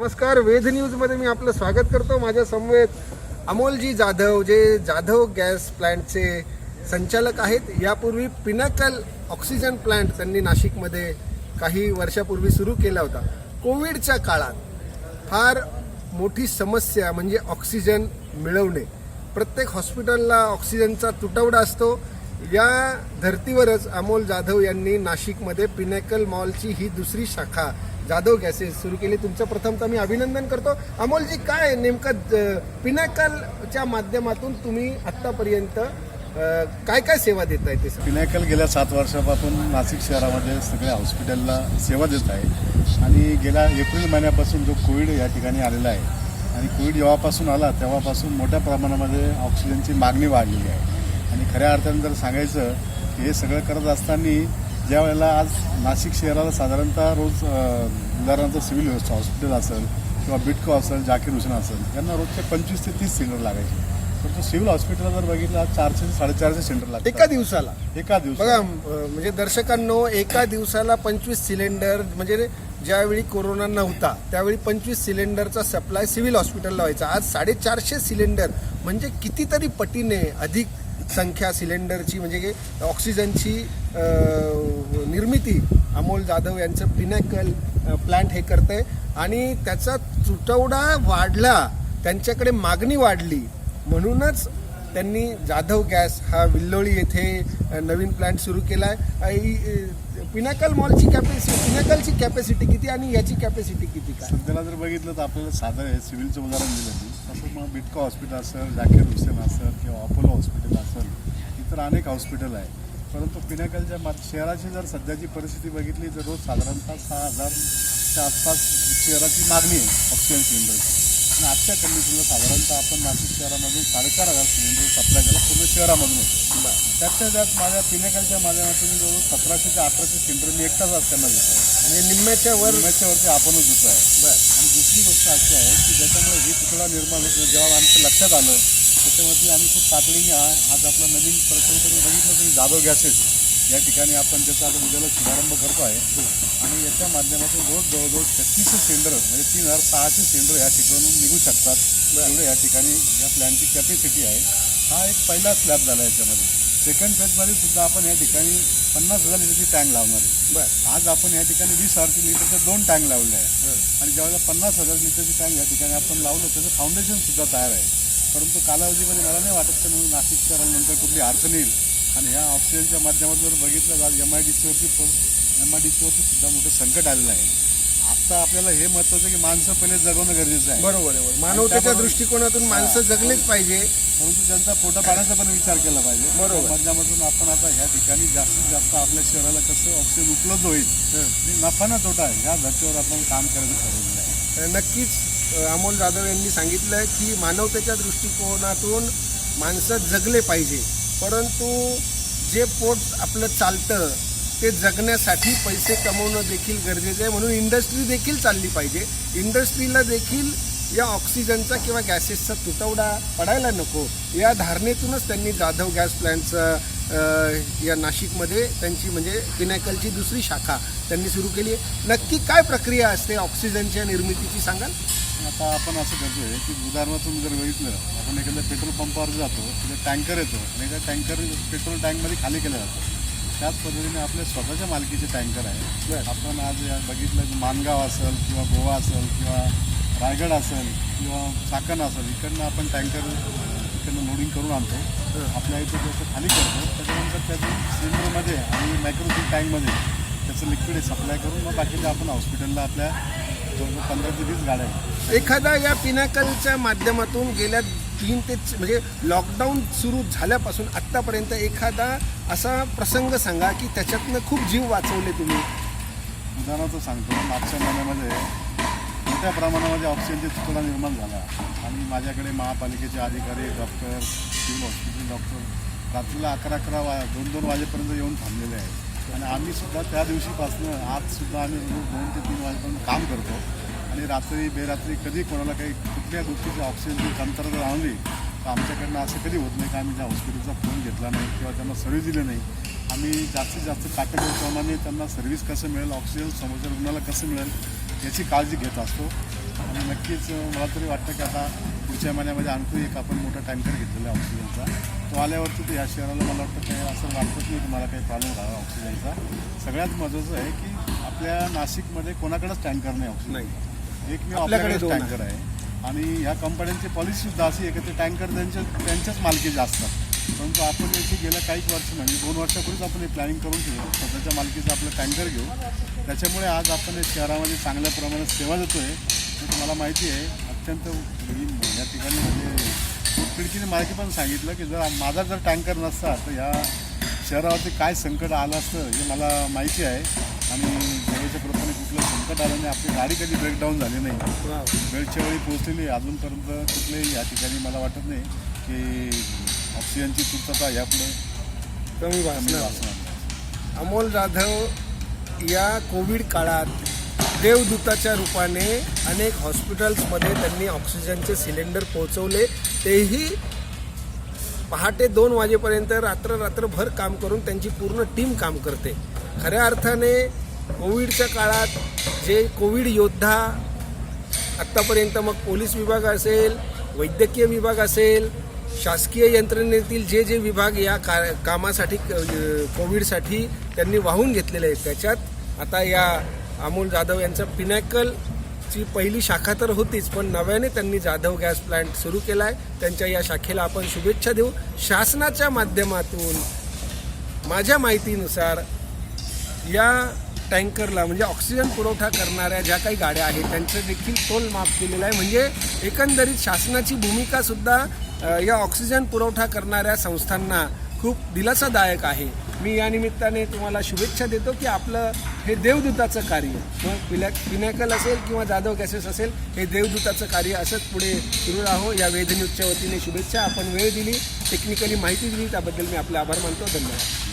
नमस्कार वेध न्यूजमध्ये मी आपलं स्वागत करतो माझ्या समवेत अमोलजी जाधव जे जाधव गॅस प्लॅन्टचे संचालक आहेत. यापूर्वी पिनाकल ऑक्सिजन प्लॅन्ट त्यांनी नाशिकमध्ये काही वर्षापूर्वी सुरू केला होता. कोविडच्या काळात फार मोठी समस्या म्हणजे ऑक्सिजन मिळवणे. प्रत्येक हॉस्पिटलला ऑक्सिजनचा तुटवडा असतो. या धर्तीवरच अमोल जाधव यांनी नाशिकमध्ये पिनॅकल मॉलची ही दुसरी शाखा जाधव गॅसेस सुरू केली तुमचं प्रथम तर मी अभिनंदन करतो। अमोलजी काय नेमकं ज- पिनॅकलच्या माध्यमातून तुम्ही आत्तापर्यंत काय काय सेवा देताय ते सांगा. पिनाकल गेल्या सात वर्षापासून नाशिक शहरामध्ये सगळ्या हॉस्पिटलला सेवा देत आहे. आणि गेल्या एप्रिल महिन्यापासून जो कोविड या ठिकाणी आलेला आहे आणि कोविड जेव्हापासून आला तेव्हापासून मोठ्या प्रमाणामध्ये ऑक्सिजनची मागणी वाढलेली आहे. आणि खऱ्या अर्थाने जर सांगायचं की हे सगळं करत असताना ज्या वेळेला आज नाशिक शहराला साधारणतः रोज उदाहरणार्थ सिव्हिल हॉस्पिटल असेल किंवा बिटको असेल जाकीर हुसेन असेल यांना रोजचे पंचवीस ते तीस सिलेंडर लागायचे. परंतु सिव्हिल हॉस्पिटलला जर बघितलं आज चारशे ते साडेचारशे सेंटर लागतात. एका दिवसाला? एका दिवसात बघा म्हणजे दर्शकांनो एका दिवसाला पंचवीस सिलेंडर म्हणजे ज्यावेळी कोरोना नव्हता त्यावेळी पंचवीस सिलेंडरचा सप्लाय सिव्हिल हॉस्पिटलला व्हायचा. आज साडेचारशे सिलेंडर म्हणजे कितीतरी पटीने अधिक संख्या सिलेंडरची म्हणजे ऑक्सिजनची निर्मिती. अमोल जाधव यांचं पिनॅकल प्लांट हे करतंय. आणि त्याचा तुटवडा वाढला त्यांच्याकडे मागणी वाढली. म्हणूनच त्यांनी जाधव गॅस हा विल्लोळी येथे नवीन प्लांट सुरू केला आहे पिनाकल मॉलची कॅपॅसिटी पिनाकलची कॅपॅसिटी किती आणि याची कॅपॅसिटी किती काय? सध्याला जर बघितलं तर आपल्याला साधं आहे सिव्हिलचं उदाहरण दिलं तसं मग बिटको हॉस्पिटल असेल जाकीर हुसेन असेल किंवा अपोलो हॉस्पिटल असेल इतर अनेक हॉस्पिटल आहे. परंतु पिनाकलच्या मा शहराची जर सध्याची परिस्थिती बघितली तर रोज साधारणतः सहा हजारच्या आसपास शहराची मागणी आहे ऑक्सिजन सिलेंडरची आणि आजच्या कंडिशनला साधारणतः आपण नाशिक शहरामधून साडेचार हजार सिलेंडर सप्लाय केला पूर्ण शहरामधून. होतो त्यातल्या त्यात माझ्या पिनेकलच्या माध्यमातून जवळ सतराशे ते अठराशे सिलेंडर मी एकटाच आज त्यांना देतो. म्हणजे निम्म्याच्या वर निम्म्याच्या वरती आपणच देतो आहे. बर. आणि दुसरी गोष्ट अशी आहे की ज्याच्यामुळे ही तुकडा निर्माण होतो जेव्हा आमच्या लक्षात आलं त्याच्यावरती आम्ही खूप तातडीने आज आपला नवीन प्रकल्प बघितलं तुम्ही जाधव गॅसेस. या ठिकाणी आपण त्याचा आता उद्याला शुभारंभ करतो आहे. आणि याच्या माध्यमातून रोज जवळजवळ छत्तीसशे सिलेंडर म्हणजे तीन हजार सहाशे सिलेंडर या ठिकाणून निघू शकतात. एवढं या ठिकाणी या प्लॅनची कॅपॅसिटी आहे. हा एक पहिला स्लॅब झाला याच्यामध्ये. सेकंड फेजमध्ये सुद्धा आपण या ठिकाणी पन्नास हजार लिटरची टँक लावणार आहे. बर. आज आपण या ठिकाणी वीस हजार लिटरचे दोन टँक लावले आहे. आणि ज्यावेळेला पन्नास हजार लिटरची टँक या ठिकाणी आपण लावलं त्याचं फाउंडेशन सुद्धा तयार आहे. परंतु कालावधीमध्ये मला नाही वाटत की म्हणून नाशिक शहरानंतर कुठली अडचण येईल. आणि ह्या ऑक्सिजनच्या माध्यमातून जर बघितलं तर आज एम आय डी सीवरती एम आय डी सीवरती सुद्धा मोठं संकट आलेलं आहे. आता आपल्याला हे महत्त्वाचं की माणसं पहिले जगवणं गरजेचं आहे. बरोबर आहे. मानवतेच्या दृष्टिकोनातून माणसं जगलेच पाहिजे. परंतु त्यांचा पोटा पाण्याचा पण विचार केला पाहिजे. बरोबर. माध्यमातून आपण आता ह्या ठिकाणी जास्तीत जास्त आपल्या शहराला कसं ऑक्सिजन उपलब्ध होईल नफा ना तोटा आहे. ह्या धर्तीवर आपण काम करायचं ठरवलेलं आहे. नक्कीच अमोल जाधव यांनी सांगितलं की मानवतेच्या दृष्टिकोनातून माणसं जगले पाहिजे. परंतु जे पोट आपलं चालतं ते जगण्यासाठी पैसे कमवणं देखील गरजेचं आहे. म्हणून इंडस्ट्री देखील चालली पाहिजे. इंडस्ट्रीला देखील या ऑक्सिजनचा किंवा गॅसेसचा तुटवडा पडायला नको. या धारणेतूनच त्यांनी जाधव गॅस प्लॅन्टचं या नाशिकमध्ये त्यांची म्हणजे पिनॅकलची दुसरी शाखा त्यांनी सुरू केली आहे. नक्की काय प्रक्रिया असते ऑक्सिजनच्या निर्मितीची सांगाल? आता आपण असं करतो आहे की उदाहरणातून जर बघितलं आपण एखाद्या पेट्रोल पंपावर जातो तिथे टँकर येतो आणि त्या टँकर पेट्रोल टँकमध्ये खाली केलं जातं त्याच पद्धतीने आपल्या स्वतःच्या मालकीचे टँकर आहे. आपण आज या बघितलं की मानगाव असेल किंवा गोवा असेल किंवा रायगड असेल किंवा चाकण असेल इकडनं आपण टँकर इकडनं लोडिंग करून आणतो. आपल्या इथे त्याचं खाली करतो त्याच्यानंतर त्याचं सिलेंडरमध्ये आणि मायक्रोफिल टँकमध्ये त्याचं लिक्विड सप्लाय करून मग बाकीचं आपण हॉस्पिटलला आपल्या जवळजवळ पंधरा ते वीस गाड्या एखादा या पिनाकलच्या माध्यमातून गेल्या तीन ते म्हणजे लॉकडाऊन सुरू झाल्यापासून आत्तापर्यंत एखादा असा प्रसंग सांगा की त्याच्यातनं खूप जीव वाचवले तुम्ही. उदाहरणार्थ सांगतो. मागच्या महिन्यामध्ये मोठ्या प्रमाणामध्ये ऑक्सिजनची तुटवडा निर्माण झाला. आणि माझ्याकडे महापालिकेचे अधिकारी डॉक्टर सिव्हिल हॉस्पिटल डॉक्टर रात्रीला अकरा अकरा वा दोन दोन वाजेपर्यंत येऊन थांबलेले आहेत. आणि आम्ही सुद्धा त्या दिवशीपासून आजसुद्धा आम्ही दोन ते तीन वाजेपर्यंत काम करतो. आणि रात्री बेरात्री कधी कोणाला काही कुठल्या गोष्टीची ऑक्सिजनची कमतरता जाणवली तर आमच्याकडनं असं कधी होत नाही का आम्ही त्या हॉस्पिटलचा फोन घेतला नाही किंवा त्यांना सर्व्हिस दिली नाही आम्ही जास्तीत जास्त काटेकोरप्रमाणे त्यांना सर्व्हिस कसं मिळेल ऑक्सिजन समोरच्या रुग्णाला कसं मिळेल याची काळजी घेत असतो. आणि नक्कीच मला तरी वाटतं की आता पुढच्या महिन्यामध्ये आणखी एक आपण मोठा टँकर घेतलेला आहे ऑक्सिजनचा तो आल्यावरती तर या शहराला मला वाटतं काही असं वाटत नाही की काही प्रॉब्लेम राहा ऑक्सिजनचा सगळ्यात महत्त्वाचं आहे की आपल्या नाशिकमध्ये कोणाकडेच टँकर नाही ऑक्सिजन नाही. एक मी आपल्याकडे टँकर आहे. आणि ह्या कंपन्यांची पॉलिसी सुद्धा अशी आहे की ते टँकर त्यांच्या त्यांच्याच मालकीचे असतात. परंतु आपण याची गेल्या काही वर्ष म्हणजे दोन वर्षापूर्वीच आपण हे प्लॅनिंग करून ठेवलं स्वतःच्या मालकीचं आपलं टँकर घेऊ. त्याच्यामुळे आज आपण हे शहरामध्ये चांगल्या प्रमाणात सेवा देतोय. हे तुम्हाला माहिती आहे. अत्यंत या ठिकाणी म्हणजे खिडकीने मालकी पण सांगितलं की जर माझा जर टँकर नसता तर ह्या शहरावरती काय संकट आलं असतं हे मला माहिती आहे. वेळेच्या प्रमाणे कुठलं संकट आलं नाही आपली गाडी कधी ब्रेकडाऊन झाली नाही. वेळच्या वेळी पोहोचलेली. अजूनपर्यंत कुठलेही या ठिकाणी मला वाटत नाही की ऑक्सिजनची पूर्तता यापुढे कमी अमोल जाधव या कोविड काळात देवदूताच्या रूपाने अनेक हॉस्पिटल्समध्ये त्यांनी ऑक्सिजनचे सिलेंडर पोहोचवले तेही पहाटे दोन वाजेपर्यंत रात्र रात्रभर काम करून त्यांची पूर्ण टीम काम करते खऱ्या अर्थाने कोविडच्या काळात जे कोविड योद्धा आत्तापर्यंत मग पोलीस विभाग असेल वैद्यकीय विभाग असेल शासकीय यंत्रणेतील जे जे विभाग या का कामासाठी क- कोविडसाठी त्यांनी वाहून घेतलेले आहेत. त्याच्यात आता या अमोल जाधव यांचं पिनॅकलची पहिली शाखा तर होतीच पण नव्याने त्यांनी जाधव गॅस प्लांट सुरू केला आहे त्यांच्या या शाखेला आपण शुभेच्छा देऊ. शासनाच्या माध्यमातून माझ्या माहितीनुसार या टँकरला म्हणजे ऑक्सिजन पुरवठा करणाऱ्या ज्या काही गाड्या आहेत त्यांचं देखील टोल माफ केलेलं आहे. म्हणजे एकंदरीत शासनाची भूमिका सुद्धा या ऑक्सिजन पुरवठा करणाऱ्या संस्थांना खूप दिलासादायक आहे. मी या निमित्ताने तुम्हाला शुभेच्छा देतो की आपलं हे देवदूताचं कार्य मग पिल्या पिनॅकल असेल किंवा जाधव गॅसेस असेल हे देवदूताचं कार्य असंच पुढे सुरू राहो. या वेदन्यूजच्या वतीने शुभेच्छा. आपण वेळ दिली टेक्निकली माहिती दिली त्याबद्दल मी आपले आभार मानतो. धन्यवाद.